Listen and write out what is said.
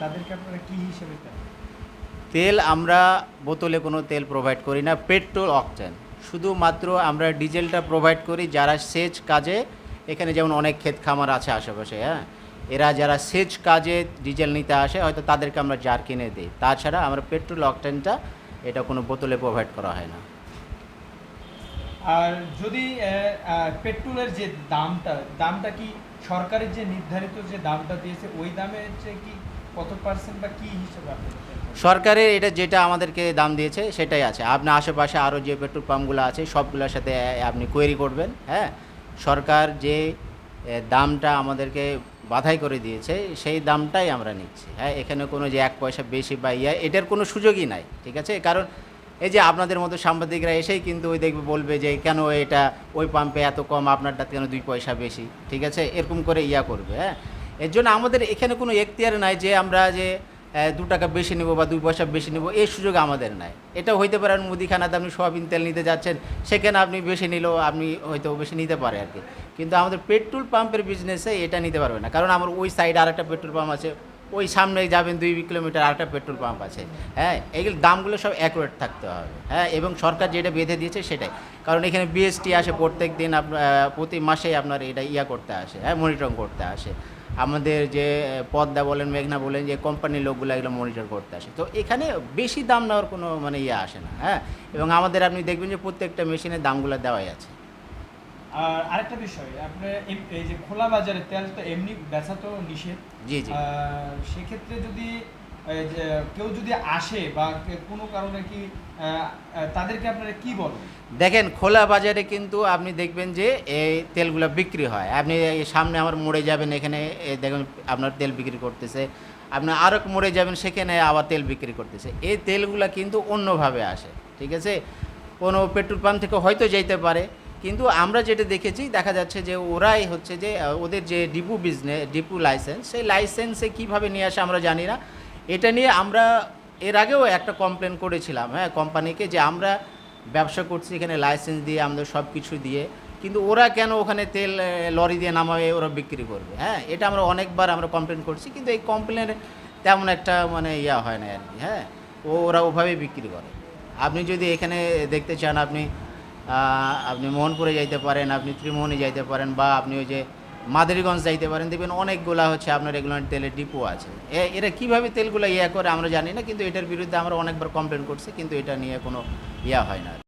তাদেরকে আপনারা কি হিসেবে দেন? তেল আমরা বোতলে কোনো তেল প্রোভাইড করি না পেট্রোল অকটেন শুধুমাত্র আমরা ডিজেলটা প্রোভাইড করি যারা সেচ কাজে এখানে যেমন অনেক ক্ষেত খামার আছে আশেপাশে হ্যাঁ? এরা যারা সেচ কাজে ডিজেল নিতে আসে হয়তো তাদেরকে আমরা জার কিনে দিই। তাছাড়া আমরা পেট্রোল অকটেনটা এটা কোনো বোতলে প্রোভাইড করা হয় না। আর যদি পেট্রোলের যে দামটা দামটা কি সরকারের যে নির্ধারিত যে দামটা দিয়েছে, ওই দামের যে কি কত পার্সেন্ট বা কি হিসেবে সরকারের এটা যেটা আমাদেরকে দাম দিয়েছে, সেটাই আছে। আপনি আশেপাশে আরও যে পেট্রোল পাম্পগুলো আছে, সবগুলোর সাথে আপনি কোয়েরি করবেন হ্যাঁ? সরকার যে দামটা আমাদেরকে বাধাই করে দিয়েছে, সেই দামটাই আমরা নিচ্ছি হ্যাঁ? এখানে কোনো যে এক পয়সা বেশি বা ইয়া, এটার কোনো সুযোগই নাই, ঠিক আছে? কারণ এই যে আপনাদের মতো সাংবাদিকরা এসেই কিন্তু ওই দেখবে, বলবে যে কেন এটা ওই পাম্পে এত কম, আপনারটা কেন দুই পয়সা বেশি? ঠিক আছে? এরকম করে ইয়া করবে হ্যাঁ? এর জন্য আমাদের এখানে কোনো এখতিয়ার নাই যে আমরা যে দু টাকা বেশি নেব বা দুই পয়সা বেশি নেব, এই সুযোগ আমাদের নাই। এটা হইতে পারে আপনি মুদিখানাতে আপনি সোয়াবিন তেল নিতে যাচ্ছেন, সেখানে আপনি বেশি নিলেও আপনি হয়তো বেশি নিতে পারে আর কি। কিন্তু আমাদের পেট্রোল পাম্পের বিজনেসে এটা নিতে পারবে না। কারণ আমার ওই সাইডে আরেকটা পেট্রোল পাম্প আছে ওই সামনে যাবেন দুই কিলোমিটার আরেকটা পেট্রোল পাম্প আছে। হ্যাঁ এইগুলো দামগুলো সব অ্যাকুরেট থাকতে হবে। হ্যাঁ এবং সরকার যেটা বেঁধে দিয়েছে সেটাই। কারণ এখানে বিএসটি আসে প্রত্যেক দিন প্রতি মাসেই আপনার এটা ইয়া করতে আসে হ্যাঁ মনিটরিং করতে আসে। আমাদের যে পদ্মা বলেন, মেঘনা বলেন, যে কোম্পানির লোকগুলো এগুলো মনিটর করতে আসে। তো এখানে বেশি দাম নেওয়ার কোনো মানে ইয়ে আসে না হ্যাঁ এবং আমাদের আপনি দেখবেন যে প্রত্যেকটা মেশিনের দামগুলো দেওয়াই আছে। আর আরেকটা বিষয় আপনার এই যে খোলা বাজারে তেল তো এমনি বেচা তো নিষেধ। জি জি। সেক্ষেত্রে যদি কেউ যদি আসে বা কোনো কারণে কি তাদেরকে আপনারা কি বলেন? দেখেন খোলা বাজারে কিন্তু আপনি দেখবেন যে এই তেলগুলো বিক্রি হয়। আপনি সামনে আমার মোড়ে যাবেন এখানে দেখবেন আপনার তেল বিক্রি করতেছে। আপনি আরও মোড়ে যাবেন সেখানে আবার তেল বিক্রি করতেছে। এই তেলগুলো কিন্তু অন্যভাবে আসে ঠিক আছে? কোনো পেট্রোল পাম্প থেকে হয়তো যেতে পারে কিন্তু আমরা যেটা দেখেছি, দেখা যাচ্ছে যে ওরাই হচ্ছে যে ওদের যে ডিপু বিজনেস ডিপু লাইসেন্স সেই লাইসেন্সে কীভাবে নিয়ে আসে আমরা জানি না। এটা নিয়ে আমরা এর আগেও একটা কমপ্লেন করেছিলাম হ্যাঁ কোম্পানিকে যে আমরা ব্যবসা করছি এখানে লাইসেন্স দিয়ে, আমাদের সব কিছু দিয়ে, কিন্তু ওরা কেন ওখানে তেল লরি দিয়ে নামাবে ওরা বিক্রি করবে হ্যাঁ? এটা আমরা অনেকবার আমরা কমপ্লেন করছি, কিন্তু এই কমপ্লেনের তেমন একটা মানে ইয়া হয় না আর কি হ্যাঁ? ও, ওরা ওভাবেই বিক্রি করে। আপনি যদি এখানে দেখতে চান, আপনি আপনি মোহনপুরে যাইতে পারেন, আপনি ত্রিমোহনী যাইতে পারেন বা আপনি ওই যে মাদারীগঞ্জ যাইতে পারেন, দেখবেন অনেকগুলা হচ্ছে আপনার এগুলো তেলের ডিপো আছে এ- এরা কীভাবে তেলগুলো ইয়া করে আমরা জানি না, কিন্তু এটার বিরুদ্ধে আমরা অনেকবার কমপ্লেন করছি, কিন্তু এটা নিয়ে কোনো ইয়া হয় না।